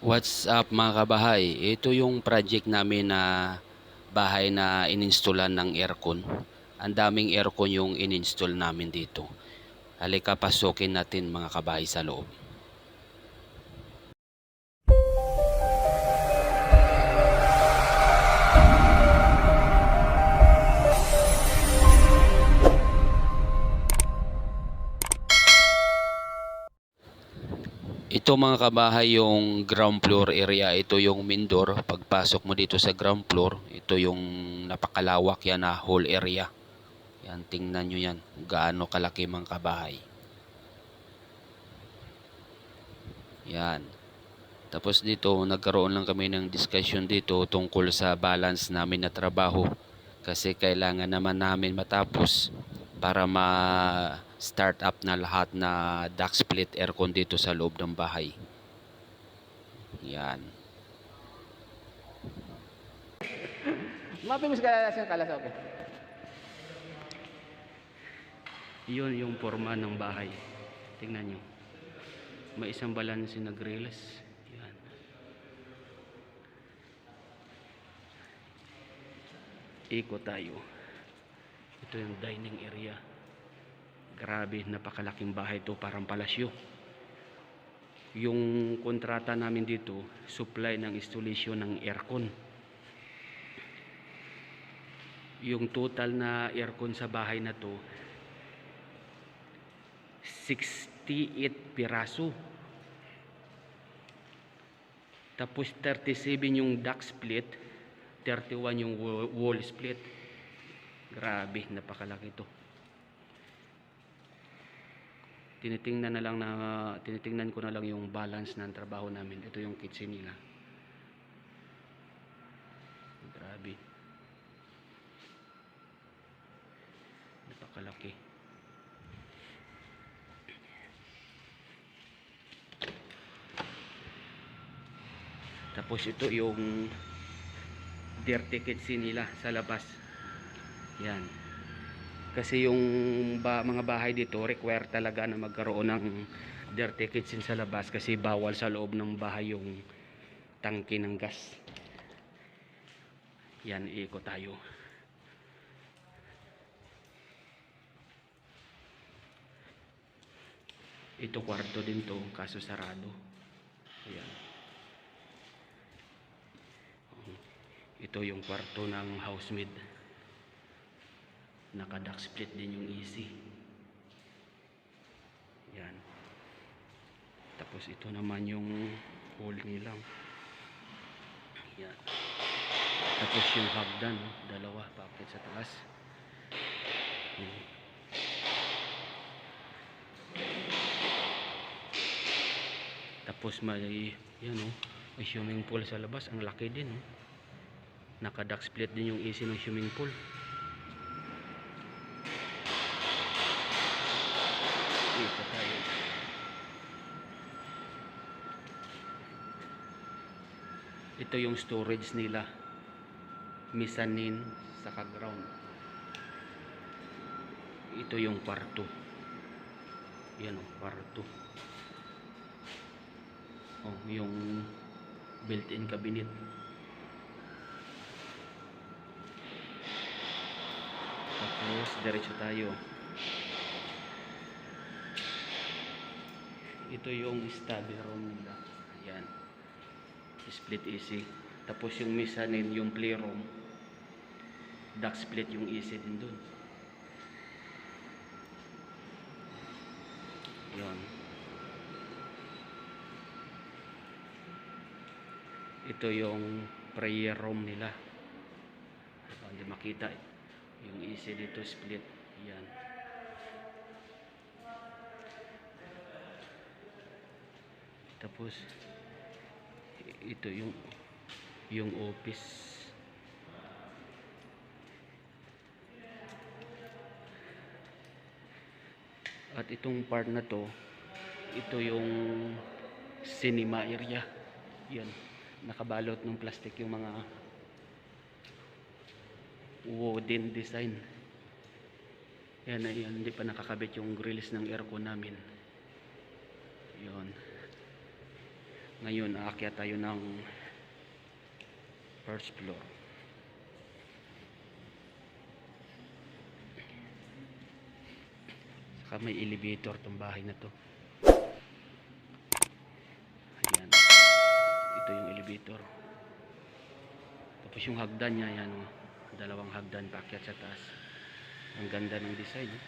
What's up mga kabahay? Ito yung project namin na bahay na ininstalan ng aircon. Ang daming aircon yung ininstall namin dito. Halika pasukin natin mga kabahay sa loob. Ito mga kabahay yung ground floor area. Ito yung main door. Pagpasok mo dito sa ground floor, ito yung napakalawak yan na whole area. Yan, tingnan nyo yan. Gaano kalaki mga kabahay. Yan. Tapos dito, nagkaroon lang kami ng discussion dito tungkol sa balance namin na trabaho. Kasi kailangan naman namin matapos para ma-start up na lahat na duct split aircon dito sa loob ng bahay. Yan. Mapi mo sa kalas yung kalas, okay. Yun yung forma ng bahay. Tingnan nyo. May isang balanse na grilles. Yan. Iko tayo. Ito yung dining area. Grabe, napakalaking bahay to parang palasyo. Yung kontrata namin dito, supply ng installation ng aircon. Yung total na aircon sa bahay na to, 68 piraso. Tapos 37 yung duct split, 31 yung wa- wall split. Grabe, napakalaki to. Tinitingnan na lang na tinitingnan ko na lang yung balance ng trabaho namin. Ito yung kitchen nila. Grabe. Napakalaki. Tapos ito yung dirty kitchen nila sa labas. Yan. Kasi yung ba, mga bahay dito require talaga na magkaroon ng dirty kitchen sa labas kasi bawal sa loob ng bahay yung tangke ng gas. Yan, iikot tayo. Ito kwarto din to, kaso sarado. Ayan. Ito yung kwarto ng housemaid. Naka-duct split din yung AC. Yan. Tapos ito naman yung hall nila. Yan. Tapos yung hagdan, no? dalawa, packet sa taas. Yan. Tapos may, yan oh, may swimming pool sa labas. Ang laki din, oh. Naka-duct split din yung AC ng swimming pool. Dito tayo. Ito yung storage nila. Mezzanine saka ground. Ito yung kwarto. Yan o, kwarto. Oh, yung built-in cabinet. Tapos, diretso tayo. Ito yung study room nila. Ayan. Split AC. Tapos yung mezzanine, yung playroom. Duct split yung AC din dun. Yun. Ito yung prayer room nila. Hindi makita. Yung AC dito split. Yan. Tapos ito yung yung office. At itong part na to, ito yung cinema area. Yan. Nakabalot ng plastic yung mga wooden design. Yan na yan. Hindi pa nakakabit yung grills ng aircon namin. Yun. Ngayon, aakyat tayo ng first floor. Saka may elevator tong bahay na to. Ayan. Ito yung elevator. Tapos yung hagdan niya, yan oh. Dalawang hagdan paakyat sa taas. Ang ganda ng design. eh.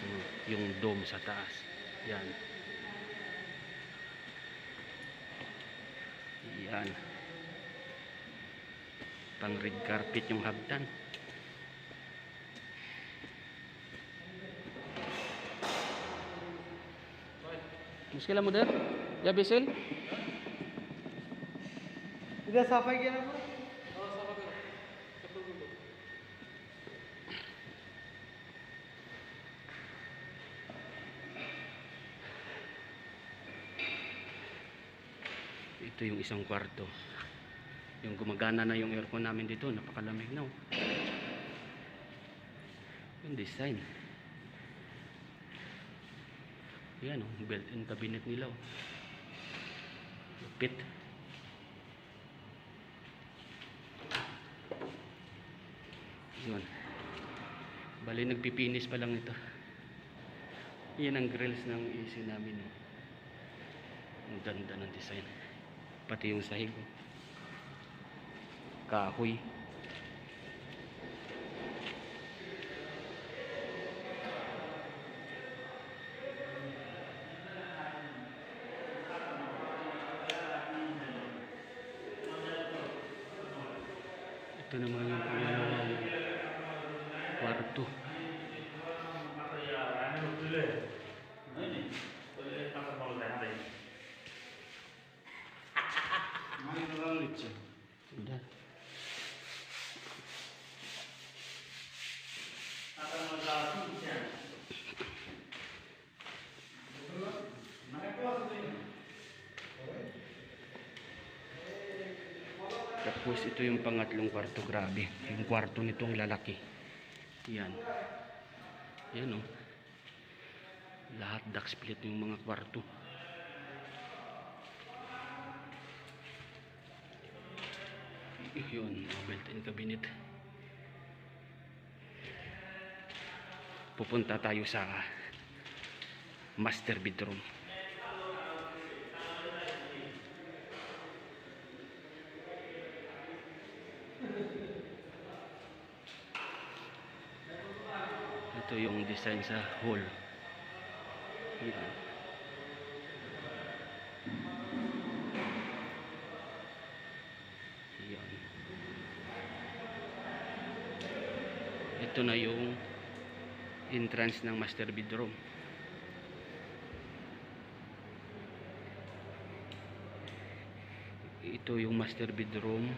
Yung, yung dome sa taas. Yan. Yan. Pang red carpet yung hagdan. Muskila mo din? Ya, Bisil? Tidak sampai gini bro. Ito yung isang kwarto. Yung gumagana na yung aircon namin dito, napakalamig na. oh. Yung design. Yan oh, built-in cabinet nila oh. Lupit. Yun. Bali nagpipinis pa lang ito. Yan ang grills ng AC namin. Oh. Ang ganda ng design. Pati yung sahig. Kahoy. Ito naman yung pangalawang kwarto. Udah. Tapos ito yung pangatlong kwarto, grabe. Yung kwarto nitong lalaki. Yan. Yan oh. Lahat duck split yung mga kwarto. Yun, built-in cabinet. Pupunta tayo sa master bedroom. Ito yung design sa hall. Yan. Yan. Ito na yung entrance ng master bedroom. Ito yung master bedroom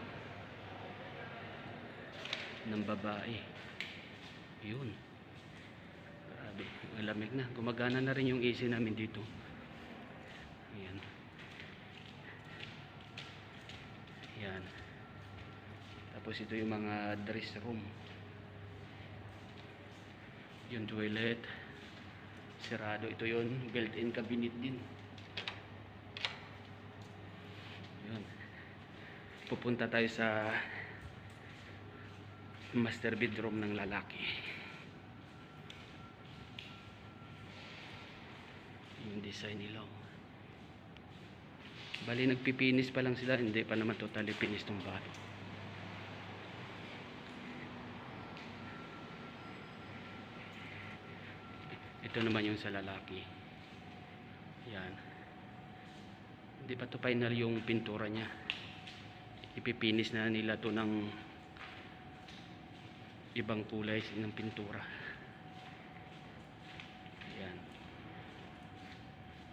ng babae. Yun. Malamig na. Gumagana na rin yung AC namin dito. Ayan. Ayan. Tapos ito yung mga dress room. Yung toilet. Sirado. Ito yung built-in cabinet din. Yun. Pupunta tayo sa master bedroom ng lalaki. Yung design nila. oh. Bali nagpipinis pa lang sila, hindi pa naman totally finished tong bahay. Ito naman yung sa lalaki. Yan. Hindi pa to final yung pintura niya. Ipipinis na nila to ng ibang kulay ng pintura. Yan.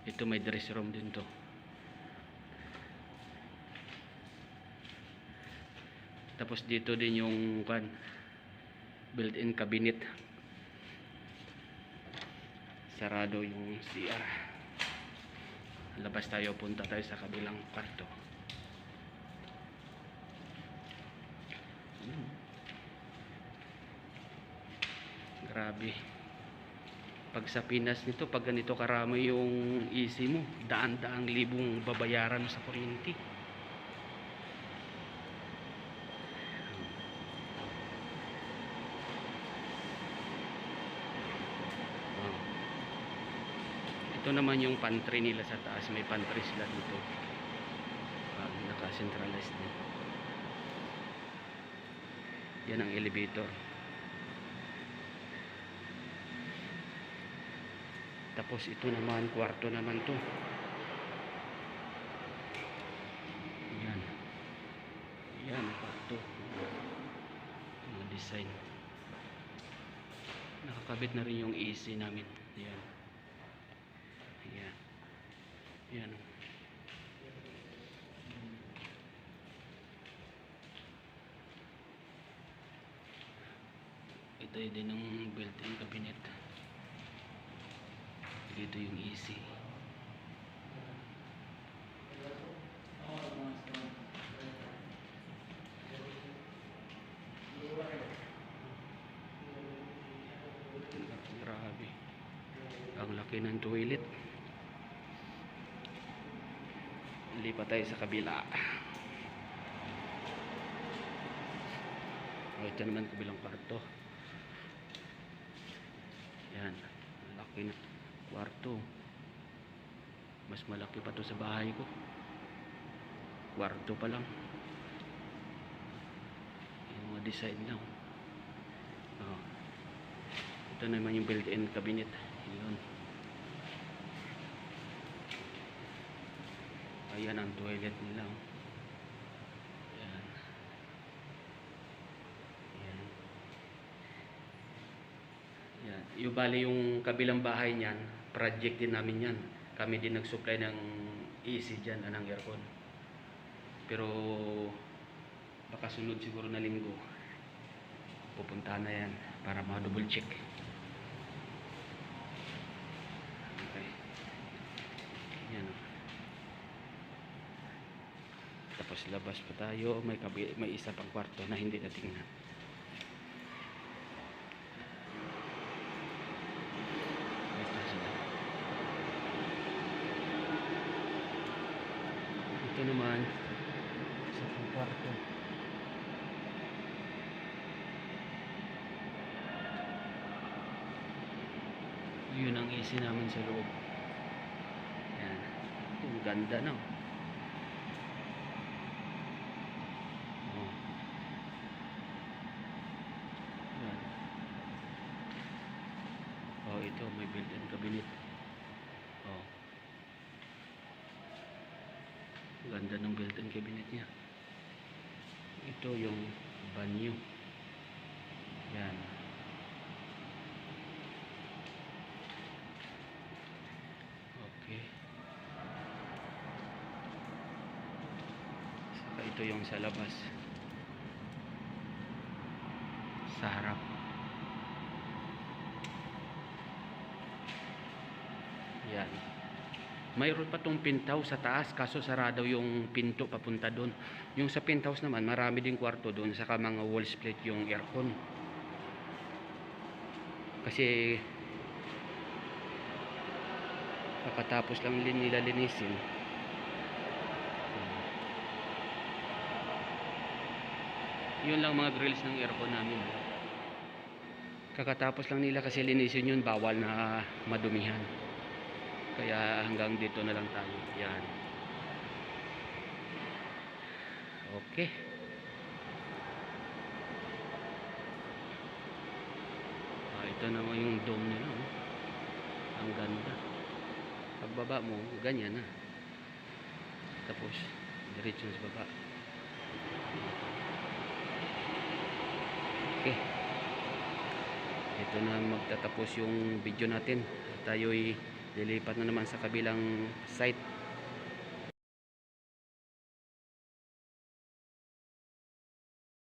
Ito may dress room din to. Tapos dito din yung kan built-in cabinet. Sarado yung CR. Labas tayo, punta tayo sa kabilang kwarto. Grabe. Pag sa Pinas nito, pag ganito karami yung easy mo, daan-daang libong babayaran sa kuryente. Ito naman yung pantry nila sa taas. May pantry sila dito. Ah, naka-centralized din. Yan ang elevator. Tapos ito naman, kwarto naman to. Yan. Yan, kwarto. Mga design. Nakakabit na rin yung AC namin. Yan. Yan. Ito din ang built-in cabinet. Dito yung AC. Grabe. Ang laki ng toilet. Lipat tayo sa kabila. O, ito naman kabilang kwarto. Yan. Laki na kwarto. Mas malaki pa to sa bahay ko. Kwarto pa lang. Yung mga design lang. Oh. Ito naman yung built-in cabinet. Yun. Ayan ang toilet nila. oh. Yan. Yan. Yan. Yung bali yung kabilang bahay niyan, project din namin yan. Kami din nag-supply ng AC dyan, anang aircon. Pero baka sunod siguro na linggo, pupuntahan na yan para ma-double check. Okay. Yan. oh. Tapos labas pa tayo, may, may isa pang kwarto na hindi natingnan. Ito sila. Ito naman, isa pang kwarto. Yun ang isi namin sa loob. Yan. Ganda na. Oh. Oh, ito may built-in cabinet. Oh. Ganda ng built-in cabinet niya. Ito yung banyo. Yan. Okay. Saka ito yung sa labas. Sa harap. Yan. Mayroon pa tong penthouse sa taas kaso sarado yung pinto papunta doon. Yung sa penthouse naman marami din kwarto doon saka mga wall split yung aircon. Kasi kakatapos lang nila linisin. Yun lang mga grills ng aircon namin. Kakatapos lang nila kasi linisin yun bawal na madumihan. Kaya hanggang dito na lang tayo. Yan. Okay. Ah, ito naman yung dome nila. Oh. Ang ganda. Pagbaba mo, ganyan na. Tapos, diretso sa baba. Okay. Ito na magtatapos yung video natin. Tayo'y lilipat na naman sa kabilang site